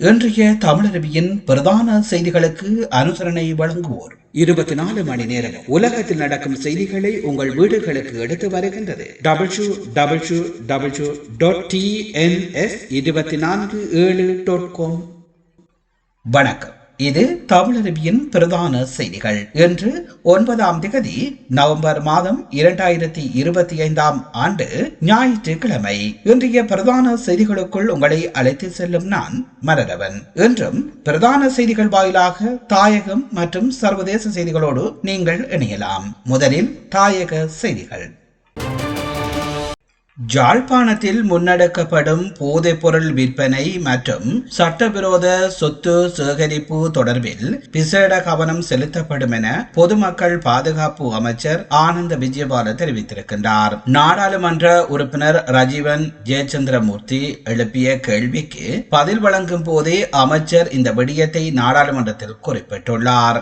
இன்றைய தமிழருவியின் பிரதான செய்திகளுக்கு அனுசரணை வழங்குவோர். இருபத்தி நாலு மணி நேரம் உலகத்தில் நடக்கும் செய்திகளை உங்கள் வீடுகளுக்கு எடுத்து வருகின்றது. Double u double u double u dot TNS இருபத்தி நான்கு ஏழு டாட் காம் வணக்கம். இது தமிழருவியின் பிரதான செய்திகள். இன்று ஒன்பதாம் திகதி நவம்பர் மாதம் இரண்டாயிரத்தி இருபத்தி ஐந்தாம் ஆண்டு ஞாயிற்றுக்கிழமை. இன்றைய பிரதான செய்திகளுக்குள் உங்களை அழைத்து செல்லும் நான் மரரவன் இன்றும் பிரதான செய்திகள் வாயிலாக தாயகம் மற்றும் சர்வதேச செய்திகளோடு நீங்கள் இணையலாம். முதலில் தாயக செய்திகள். ஜாழ்ப்பாணத்தில் முன்னெடுக்கப்படும் போதைப்பொருள் விற்பனை மற்றும் சட்டவிரோத சொத்து சேகரிப்பு தொடர்பில் விசேட கவனம் செலுத்தப்படும் என பொதுமக்கள் பாதுகாப்பு அமைச்சர் ஆனந்த விஜயபால தெரிவித்திருக்கின்றார். நாடாளுமன்ற உறுப்பினர் ரஜீவன் ஜெயச்சந்திரமூர்த்தி எழுப்பிய கேள்விக்கு பதில் வழங்கும் போதே அமைச்சர் இந்த விடயத்தை நாடாளுமன்றத்தில் குறிப்பிட்டுள்ளார்.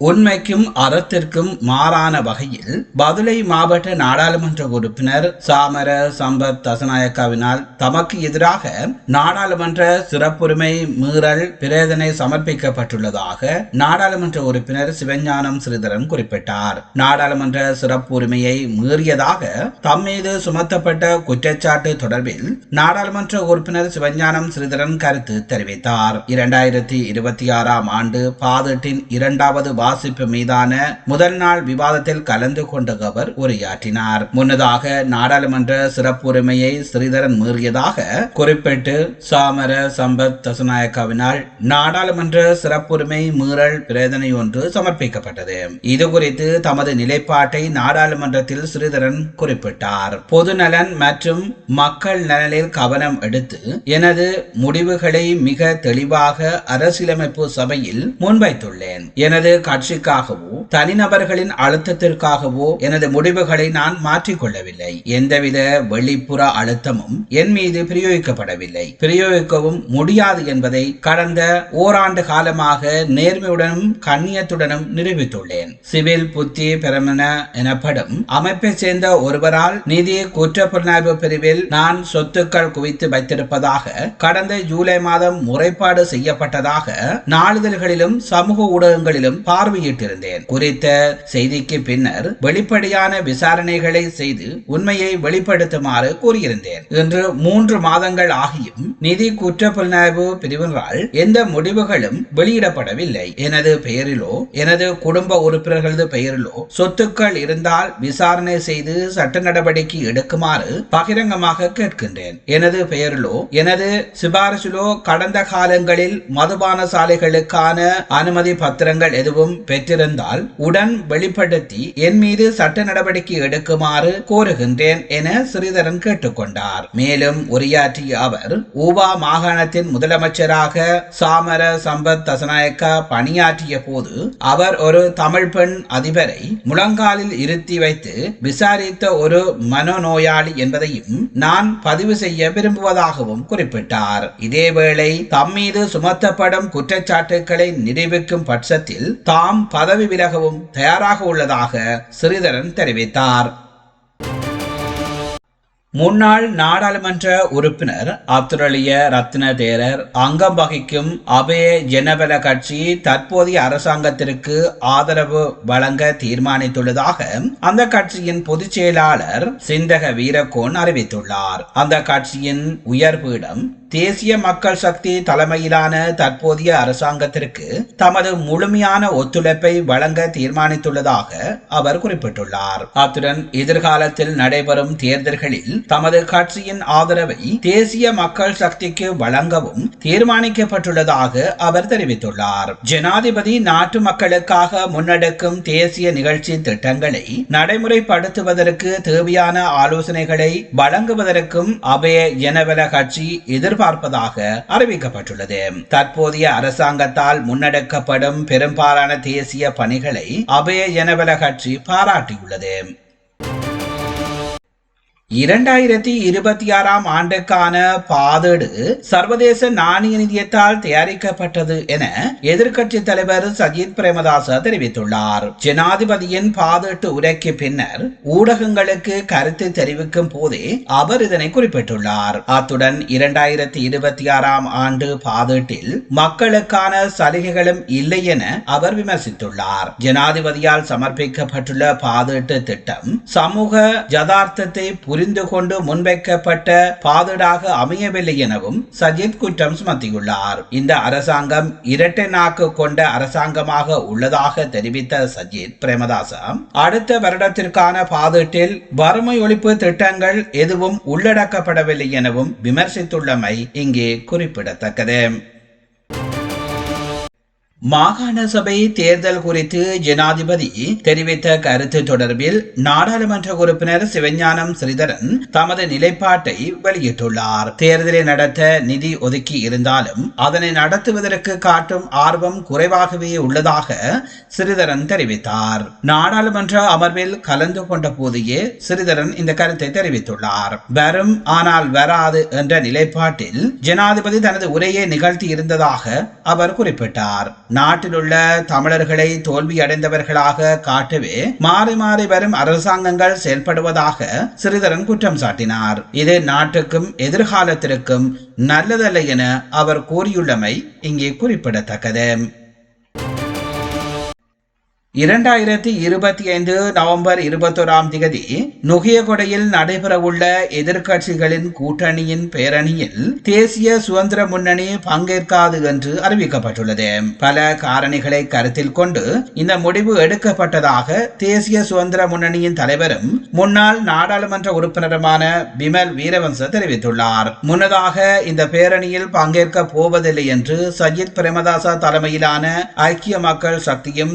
உண்மைக்கும் அறத்திற்கும் மாறான வகையில் பதுளை மாவட்ட நாடாளுமன்ற உறுப்பினர் சாமர சம்பத் தசநாயக்காவினால் தமக்கு எதிராக நாடாளுமன்ற சிறப்புரிமை மீறல் பிரேதனை சமர்ப்பிக்கப்பட்டுள்ளதாக நாடாளுமன்ற உறுப்பினர் சிவஞானம் ஸ்ரீதரன் குறிப்பிட்டார். நாடாளுமன்ற சிறப்புரிமையை மீறியதாக தம் மீது சுமத்தப்பட்ட குற்றச்சாட்டு தொடர்பில் நாடாளுமன்ற உறுப்பினர் சிவஞானம் ஸ்ரீதரன் கருத்து தெரிவித்தார். இரண்டாயிரத்தி இருபத்தி ஆறாம் ஆண்டு பாதட்டின் இரண்டாவது வாசிப்பு மீதான முதல் நாள் விவாதத்தில் கலந்து கொண்ட அவர் உரையாற்றினார். முன்னதாக நாடாளுமன்ற சிறப்புரிமையை ஸ்ரீதரன் மீறியதாக குறிப்பிட்டு சாமர சம்பத் தசுநாயக்காவினால் நாடாளுமன்ற சிறப்புரிமை மீறல் பிரேதனை ஒன்று சமர்ப்பிக்கப்பட்டது. இது குறித்து தமது நிலைப்பாட்டை நாடாளுமன்றத்தில் ஸ்ரீதரன் குறிப்பிட்டார். பொதுநலன் மற்றும் மக்கள் நலனில் கவனம் எடுத்து எனது முடிவுகளை மிக தெளிவாக அரசியலமைப்பு சபையில் முன்வைத்துள்ளேன். எனது கட்சிக்காகவோ தனிநபர்களின் அழுத்தத்திற்காகவோ எனது முடிவுகளை நான் மாற்றிக்கொள்ளவில்லை. எந்தவித வெளிப்புற அழுத்தமும் என் மீது பிரயோகிக்கப்படவில்லை. பிரயோகிக்கவும் முடியாது என்பதை கடந்த ஓராண்டு காலமாக நேர்மையுடனும் கண்ணியத்துடனும் நிரூபித்துள்ளேன். சிவில் புத்தி பிரமண எனப்படும் அமைப்பை சேர்ந்த ஒருவரால் நிதி குற்றப்புலனாய்வு பிரிவில் நான் சொத்துக்கள் குவித்து வைத்திருப்பதாக கடந்த ஜூலை மாதம் முறைப்பாடு செய்யப்பட்டதாக நாளிதழ்களிலும் சமூக ஊடகங்களிலும் பார்வையிட்டிருந்தேன். குறித்த செய்திக்கு பின்னர் வெளிப்படையான விசாரணைகளை செய்து உண்மையை வெளிப்படுத்துமாறு கூறியிருந்தேன். இன்று மூன்று மாதங்கள் ஆகியும் நிதி குற்ற புலனாய்வு பிரிவினரால் எந்த முடிவுகளும் வெளியிடப்படவில்லை. எனது பெயரிலோ எனது குடும்ப உறுப்பினர்களது பெயரிலோ சொத்துக்கள் இருந்தால் விசாரணை செய்து சட்ட நடவடிக்கை எடுக்குமாறு பகிரங்கமாக கேட்கின்றேன். எனது பெயரிலோ எனது சிபாரிசிலோ கடந்த காலங்களில் மதுபான சாலைகளுக்கான அனுமதி பத்திரங்கள் எதுவும் பெற்றிருந்தால் உடன் வெளிப்படுத்தி என் மீது சட்ட நடவடிக்கை எடுக்குமாறு கோருகின்றேன் என ஸ்ரீதரன் கேட்டுக்கொண்டார். மேலும் உரையாற்றிய அவர் ஊபா மாகாணத்தின் முதலமைச்சராக சாமர சம்பத் தசநாயக்கா பணியாற்றிய போது அவர் ஒரு தமிழ் பெண் அதிபரை முழங்காலில் இருத்தி வைத்து விசாரித்த ஒரு மனநோயாளி என்பதையும் நான் பதிவு செய்ய விரும்புவதாகவும் குறிப்பிட்டார். இதேவேளை தம் மீது சுமத்தப்படும் குற்றச்சாட்டுக்களை நிரூபிக்கும் பட்சத்தில் தாம் பதவி விலகவும் தயாராக உள்ளதாக ஸ்ரீதரன் தெரிவித்தார். முன்னாள் நாடாளுமன்ற உறுப்பினர் அப்துரலிய ரத்ன தேரர் அங்கம் வகிக்கும் அபய ஜனபல கட்சி தற்போதைய அரசாங்கத்திற்கு ஆதரவு வழங்க தீர்மானித்துள்ளதாக அந்த கட்சியின் பொதுச் செயலாளர் சிந்தக வீரகோன் அறிவித்துள்ளார். அந்த கட்சியின் உயர்பீடம் தேசிய மக்கள் சக்தி தலைமையிலான தற்போதைய அரசாங்கத்திற்கு தமது முழுமையான ஒத்துழைப்பை வழங்க தீர்மானித்துள்ளதாக அவர் குறிப்பிட்டுள்ளார். அத்துடன் எதிர்காலத்தில் நடைபெறும் தேர்தல்களில் தமது கட்சியின் ஆதரவை தேசிய மக்கள் சக்திக்கு வழங்கவும் தீர்மானிக்கப்பட்டுள்ளதாக அவர் தெரிவித்துள்ளார். ஜனாதிபதி நாட்டு மக்களுக்காக முன்னெடுக்கும் தேசிய நிகழ்ச்சி திட்டங்களை நடைமுறைப்படுத்துவதற்கு தேவையான ஆலோசனைகளை வழங்குவதற்கும் அபய ஜனவல கட்சி எதிர்ப்பு எதிர்பார்ப்பதாக அறிவிக்கப்பட்டுள்ளது. தற்போதைய அரசாங்கத்தால் முன்னெடுக்கப்படும் பெரும்பாலான தேசிய பணிகளை அபய ஜனவல கட்சி பாராட்டியுள்ளது. இரண்டாயிரத்தி இருபத்தி ஆறாம் ஆண்டுக்கான பாதேடு சர்வதேச நாணய நிதியத்தால் தயாரிக்கப்பட்டது என எதிர்க்கட்சி தலைவர் சஜித் பிரேமதாச தெரிவித்துள்ளார். ஜனாதிபதியின் பாதேட்டு உரைக்கு பின்னர் ஊடகங்களுக்கு கருத்து தெரிவிக்கும் போதே அவர் இதனை குறிப்பிட்டுள்ளார். அத்துடன் இரண்டாயிரத்தி இருபத்தி ஆறாம் ஆண்டு பாதேட்டில் மக்களுக்கான சலுகைகளும் இல்லை என அவர் விமர்சித்துள்ளார். ஜனாதிபதியால் சமர்ப்பிக்கப்பட்டுள்ள பாதேட்டு திட்டம் சமூக யதார்த்தத்தை புரிந்து கொண்டு முன்வைக்கப்பட்ட பாதுடாக அமையவில்லை எனவும் சஜித் குற்றம் சுமத்தியுள்ளார். இந்த அரசாங்கம் இரட்டை நாக்கு கொண்ட அரசாங்கமாக உள்ளதாக தெரிவித்த சஜித் பிரேமதாசா அடுத்த வருடத்திற்கான பாதுட்டில் வறுமை ஒழிப்பு திட்டங்கள் எதுவும் உள்ளடக்கப்படவில்லை எனவும் விமர்சித்துள்ளமை இங்கே குறிப்பிடத்தக்கது. மாகாண சபை தேர்தல் குறித்து ஜனாதிபதி தெரிவித்த கருத்து தொடர்பில் நாடாளுமன்ற உறுப்பினர் சிவஞானம் ஸ்ரீதரன் தமது நிலைப்பாட்டை வெளியிட்டுள்ளார். தேர்தலை நடத்த நிதி ஒதுக்கி இருந்தாலும் அதனை நடத்துவதற்கு காட்டும் ஆர்வம் குறைவாகவே உள்ளதாக ஸ்ரீதரன் தெரிவித்தார். நாடாளுமன்ற அமர்வில் கலந்து கொண்ட போதையே ஸ்ரீதரன் இந்த கருத்தை தெரிவித்துள்ளார். வரும் ஆனால் வராது என்ற நிலைப்பாட்டில் ஜனாதிபதி தனது உரையை நிகழ்த்தி இருந்ததாக அவர் குறிப்பிட்டார். நாட்டிலுள்ள தமிழர்களை தோல்வியடைந்தவர்களாக காட்டவே மாறி மாறி வரும் அரசாங்கங்கள் செயல்படுவதாக சிறிதரன் குற்றம் சாட்டினார். இது நாட்டுக்கும் எதிர்காலத்திற்கும் நல்லதல்ல என அவர் கூறியுள்ளமை இங்கே குறிப்பிடத்தக்கது. இரண்டாயிரத்தி இருபத்தி ஐந்து நவம்பர் இருபத்தோராம் தேதி நுகியகொடையில் நடைபெறவுள்ள எதிர்க்கட்சிகளின் கூட்டணியின் பேரணியில் தேசிய சுதந்திர முன்னணி பங்கேற்காது என்று அறிவிக்கப்பட்டுள்ளது. பல காரணிகளை கருத்தில் கொண்டு இந்த முடிவு எடுக்கப்பட்டதாக தேசிய சுதந்திர முன்னணியின் தலைவரும் முன்னாள் நாடாளுமன்ற உறுப்பினருமான பிமல் வீரவன்ச தெரிவித்துள்ளார். முன்னதாக இந்த பேரணியில் பங்கேற்க போவதில்லை என்று சஜித் பிரேமதாசா தலைமையிலான ஐக்கிய மக்கள் சக்தியும்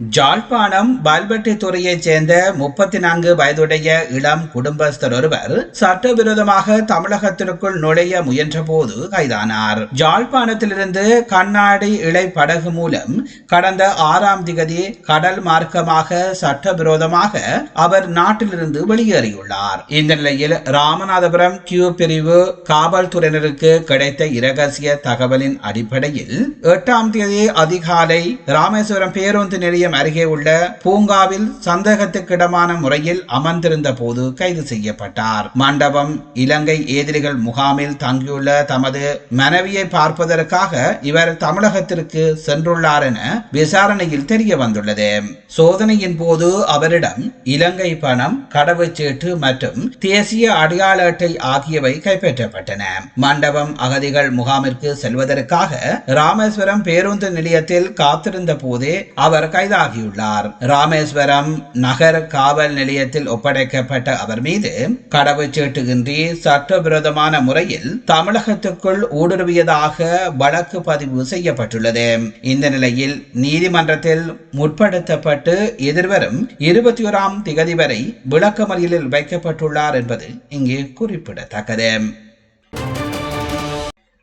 ஜாழ்ப்பாணம் பால்பட்டி துறையைச் சேர்ந்த முப்பத்தி நான்கு வயதுடைய இளம் குடும்பஸ்தர் ஒருவர் சட்டவிரோதமாக தமிழகத்திற்குள் நுழைய முயன்றபோது கைதானார். ஜாழ்ப்பாணத்திலிருந்து கண்ணாடி இழை படகு மூலம் கடந்த ஆறாம் திகதி கடல் மார்க்கமாக சட்டவிரோதமாக அவர் நாட்டிலிருந்து வெளியேறியுள்ளார். இந்த நிலையில் ராமநாதபுரம் கியூ பிரிவு காவல்துறையினருக்கு கிடைத்த இரகசிய தகவலின் அடிப்படையில் எட்டாம் தேதி அதிகாலை ராமேஸ்வரம் பேருந்து நிலையம் அருகே உள்ள பூங்காவில் சந்தேகத்துக்கிடமான முறையில் அமர்ந்திருந்த போது கைது செய்யப்பட்டார். மண்டபம் இலங்கை ஏதிரிகள் முகாமில் தங்கியுள்ள தமது மனைவியை பார்ப்பதற்காக இவர் தமிழகத்திற்கு சென்றுள்ளார் என விசாரணையில் தெரிய வந்துள்ளது. சோதனையின் போது அவரிடம் இலங்கை பணம் கடவுச்சீட்டு மற்றும் தேசிய அடையாள அட்டை ஆகியவை கைப்பற்றப்பட்டன. மண்டபம் அகதிகள் முகாமிற்கு செல்வதற்காக ராமேஸ்வரம் பேருந்து நிலையத்தில் காத்திருந்த போதே அவர் கைதாகியுள்ளார் ராமேஸ்வரம் நகர் காவல் நிலையத்தில் ஒப்படைக்கப்பட்ட அவர் மீது கடவுச்சீட்டுகின்றி சட்டவிரோதமான முறையில் தமிழகத்துக்குள் ஊடுருவியதாக வழக்கு பதிவு செய்யப்பட்டுள்ளது. இந்த நிலையில் நீதிமன்றத்தில் முற்படுத்தப்பட்டு எதிர்வரும் இருபத்தி ஓராம் திகதி வரை விளக்கமறியலில் வைக்கப்பட்டுள்ளார் என்பது இங்கே குறிப்பிடத்தக்கது.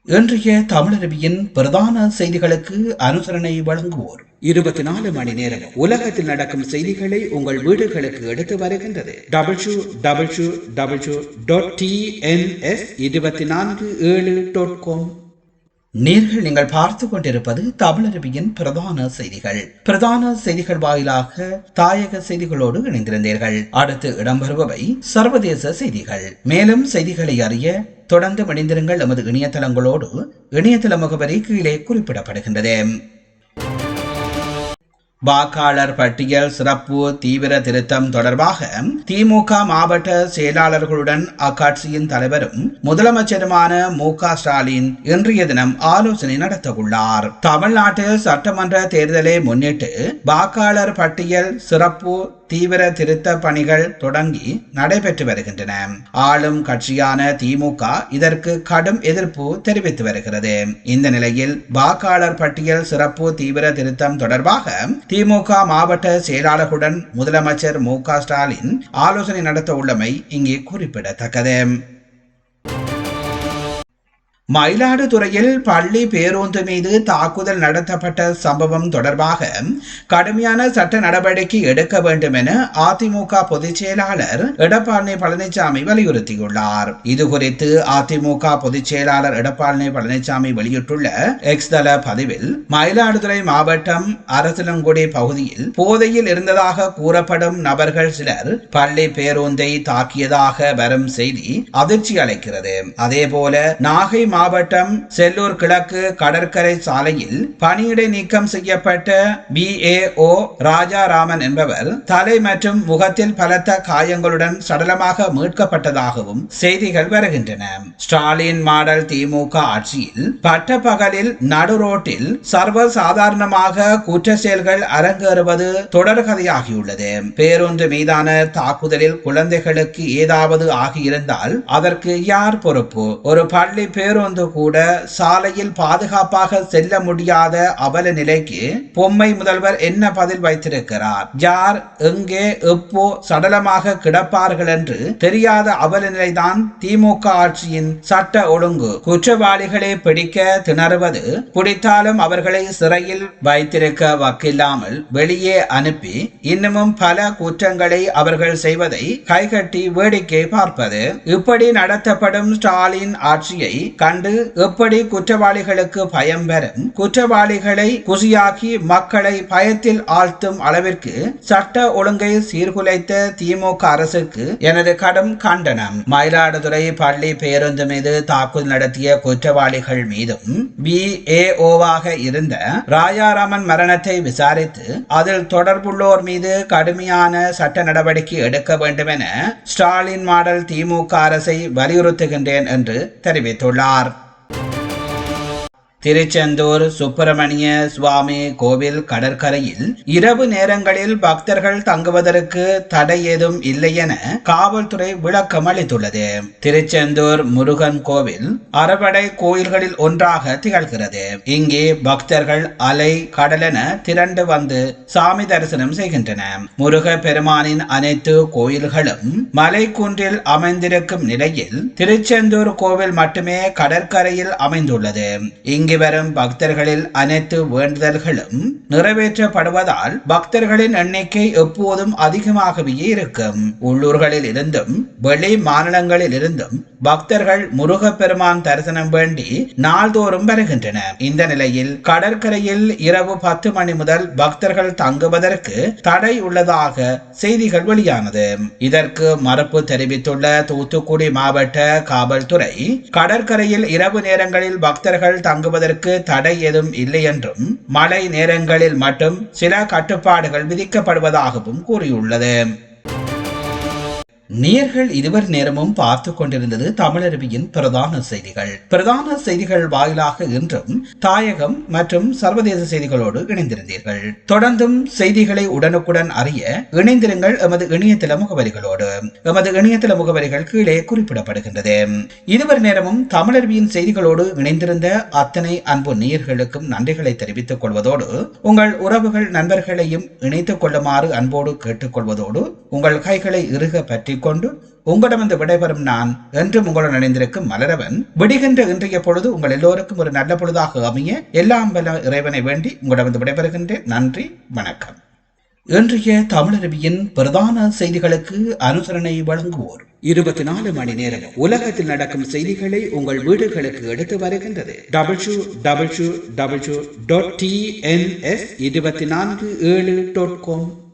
இன்றைய தமிழருவியின் பிரதான செய்திகளுக்கு அனுசரணை வழங்குவோர் இருபத்தி நாலு மணி நேரம் உலகத்தில் நடக்கும் செய்திகளை உங்கள் வீடுகளுக்கு எடுத்து வருகின்றது. Double u double u double u dot TNS இருபத்தி நான்கு ஏழு டாட் காம் நேர்கள் நீங்கள் பார்த்து கொண்டிருப்பது தமிழரபியின் பிரதான செய்திகள். பிரதான செய்திகள் வாயிலாக தாயக செய்திகளோடு இணைந்திருந்தீர்கள். அடுத்து இடம்பெறுபவை சர்வதேச செய்திகள். மேலும் செய்திகளை அறிய தொடர்ந்து இணைந்திருங்கள். நமது இணையதளங்களோடு இணையதள முகவரி கீழே குறிப்பிடப்படுகின்றது. வாக்காளர் பட்டியல் சிறப்பு தீவிர திருத்தம் தொடர்பாக திமுக மாவட்ட செயலாளர்களுடன் அக்கட்சியின் தலைவரும் முதலமைச்சருமான மு க ஸ்டாலின் இன்றைய தினம் ஆலோசனை நடத்த உள்ளார் தமிழ்நாட்டில் சட்டமன்ற தேர்தலை முன்னிட்டு வாக்காளர் பட்டியல் சிறப்பு தீவிர திருத்த பணிகள் தொடங்கி நடைபெற்று வருகின்றன. ஆளும் கட்சியான திமுக இதற்கு கடும் எதிர்ப்பு தெரிவித்து வருகிறது. இந்த நிலையில் வாக்காளர் பட்டியல் சிறப்பு தீவிர திருத்தம் தொடர்பாக திமுக மாவட்ட செயலாளர்களுடன் முதலமைச்சர் மு ஸ்டாலின் ஆலோசனை நடத்த உள்ளமை இங்கே குறிப்பிடத்தக்கது. மயிலாடுதுறையில் பள்ளி பேருந்து மீது தாக்குதல் நடத்தப்பட்ட சம்பவம் தொடர்பாக கடுமையான சட்ட நடவடிக்கை எடுக்க வேண்டும் என அதிமுக பொதுச் செயலாளர் எடப்பாடி பழனிசாமி வலியுறுத்தியுள்ளார். இது குறித்து அதிமுக பொதுச் செயலாளர் எடப்பாடி பழனிசாமி வெளியிட்டுள்ள எக்ஸ் தள பதிவில் மயிலாடுதுறை மாவட்டம் அரசலங்குடி பகுதியில் போதையில் இருந்ததாக கூறப்படும் நபர்கள் சிலர் பள்ளி பேருந்தை தாக்கியதாக வரும் செய்தி அதிர்ச்சி அளிக்கிறது அதேபோல நாகை மாவட்டம் செல்லூர் கிழக்கு கடற்கரை சாலையில் பணியிடை நீக்கம் செய்யப்பட்ட பிஏஓ ராஜாராமன் என்பவர் தலை மற்றும் முகத்தில் பலத்த காயங்களுடன் சடலமாக மீட்கப்பட்டதாகவும் செய்திகள் வருகின்றன. ஸ்டாலின் மாடல் திமுக ஆட்சியில் பட்டப்பகலில் நடு ரோட்டில் சர்வ சாதாரணமாக குற்ற செயல்கள் அரங்கேறுவது தொடர்கதையாகியுள்ளது. பேருந்து மீதான தாக்குதலில் குழந்தைகளுக்கு ஏதாவது ஆகியிருந்தால் அதற்கு யார் பொறுப்பு? ஒரு பள்ளி பேருந்து கூட சாலையில் பாதுகாப்பாக செல்ல முடியாத அவல நிலைக்கு பொம்மை முதல்வர் என்ன பதில் வைத்திருக்கிறார்? யார் எங்கே எப்போ சடலமாக கிடப்பார்கள் என்று தெரியாத அவல நிலைதான் திமுக ஆட்சியின் சட்ட ஒழுங்கு. குற்றவாளிகளை பிடிக்க திணறுவது பிடித்தாலும் அவர்களை சிறையில் வைத்திருக்க வக்கில்லாமல் வெளியே அனுப்பி இன்னமும் பல குற்றங்களை அவர்கள் செய்வதை கைகட்டி வேடிக்கை பார்ப்பது. இப்படி நடத்தப்படும் ஸ்டாலின் ஆட்சியை கண்டு எப்படி குற்றவாளிகளுக்கு பயம் பெறும் குற்றவாளிகளை குசியாக்கி மக்களை பயத்தில் ஆழ்த்தும் அளவிற்கு சட்ட ஒழுங்கை சீர்குலைத்த திமுக அரசுக்கு எனது கடும் கண்டனம். மயிலாடுதுறை பள்ளி பேருந்து மீது தாக்குதல் நடத்திய குற்றவாளிகள் மீதும் பி ஏ ஓவாக இருந்த ராஜாராமன் மரணத்தை விசாரித்து அதில் தொடர்புள்ளோர் மீது கடுமையான சட்ட நடவடிக்கை எடுக்க வேண்டும் என ஸ்டாலின் மாடல் திமுக அரசை வலியுறுத்துகின்றேன் என்று தெரிவித்துள்ளார். திருச்செந்தூர் சுப்பிரமணிய சுவாமி கோவில் கடற்கரையில் இரவு நேரங்களில் பக்தர்கள் தங்குவதற்கு தடை ஏதும் இல்லை என காவல்துறை விளக்கம் அளித்துள்ளது. திருச்செந்தூர் முருகன் கோவில் அறவடை கோயில்களில் ஒன்றாக திகழ்கிறது. இங்கே பக்தர்கள் அலை கடலென திரண்டு வந்து சாமி தரிசனம் செய்கின்றன முருக பெருமானின் அனைத்து கோயில்களும் மலைக்குன்றில் அமைந்திருக்கும் நிலையில் திருச்செந்தூர் கோவில் மட்டுமே கடற்கரையில் அமைந்துள்ளது. இங்கு வரும் பக்தர்களில் அனைத்து வேண்டுதல்களும் நிறைவேற்றப்படுவதால் பக்தர்களின் எண்ணிக்கை எப்போதும் அதிகமாகவே இருக்கும். உள்ளூர்களில் இருந்தும் வெளி மாநிலங்களில் இருந்தும் பக்தர்கள் முருகப்பெருமான் தரிசனம் வேண்டி நாள்தோறும் வருகின்றனர். இந்த நிலையில் கடற்கரையில் இரவு பத்து மணி முதல் பக்தர்கள் தங்குவதற்கு தடை உள்ளதாக செய்திகள் வெளியானது. இதற்கு மறுப்பு தெரிவித்துள்ள தூத்துக்குடி மாவட்ட காவல்துறை கடற்கரையில் இரவு நேரங்களில் பக்தர்கள் தங்குவதற்கு தடை ஏதும் இல்லை என்றும் மழை நேரங்களில் மட்டும் சில கட்டுப்பாடுகள் விதிக்கப்படுவதாகவும் கூறியுள்ளது. நேர்கள் இதுவர் நேரமும் பார்த்து கொண்டிருந்தது தமிழருவியின் பிரதான செய்திகள். பிரதான செய்திகள் வாயிலாக இன்றும் தாயகம் மற்றும் சர்வதேச செய்திகளோடு இணைந்திருந்தீர்கள். தொடர்ந்தும் செய்திகளை உடனுக்குடன் அறிய இணைந்திருங்கள் எமது இணையதள முகவரிகளோடு. எமது இணையதள முகவரிகள் கீழே குறிப்பிடப்படுகின்றது. இதுவர் நேரமும் தமிழருவியின் செய்திகளோடு இணைந்திருந்த அத்தனை அன்பு நேயர்களுக்கும் நன்றிகளை தெரிவித்துக் கொள்வதோடு உங்கள் உறவுகள் நண்பர்களையும் இணைத்துக் கொள்ளுமாறு அன்போடு கேட்டுக்கொள்வதோடு உங்கள் கைகளை இறுக பற்றி கொண்டு உங்களிடமிருந்து விடைபெறும் நான் என்றும் உங்களுடன் இணைந்திருக்கும் மலரவன். விடுகின்ற இன்றைய பொழுது உங்கள் எல்லோருக்கும் ஒரு நல்ல பொழுதாக அமைய எல்லாம் வல்ல இறைவனை வேண்டி உங்களிடமிருந்து விடைபெறுகின்றேன். நன்றி வணக்கம். இன்றைய தமிழருவியின் பிரதான செய்திகளுக்கு அனுசரணை வழங்குவோர். இருபத்தி நாலு மணி நேரம் உலகத்தில் நடக்கும் செய்திகளை உங்கள் வீடுகளுக்கு எடுத்து வருகின்றது. Double u double u double u dot T N S இருபத்தி நான்கு ஏழு டாட் காம்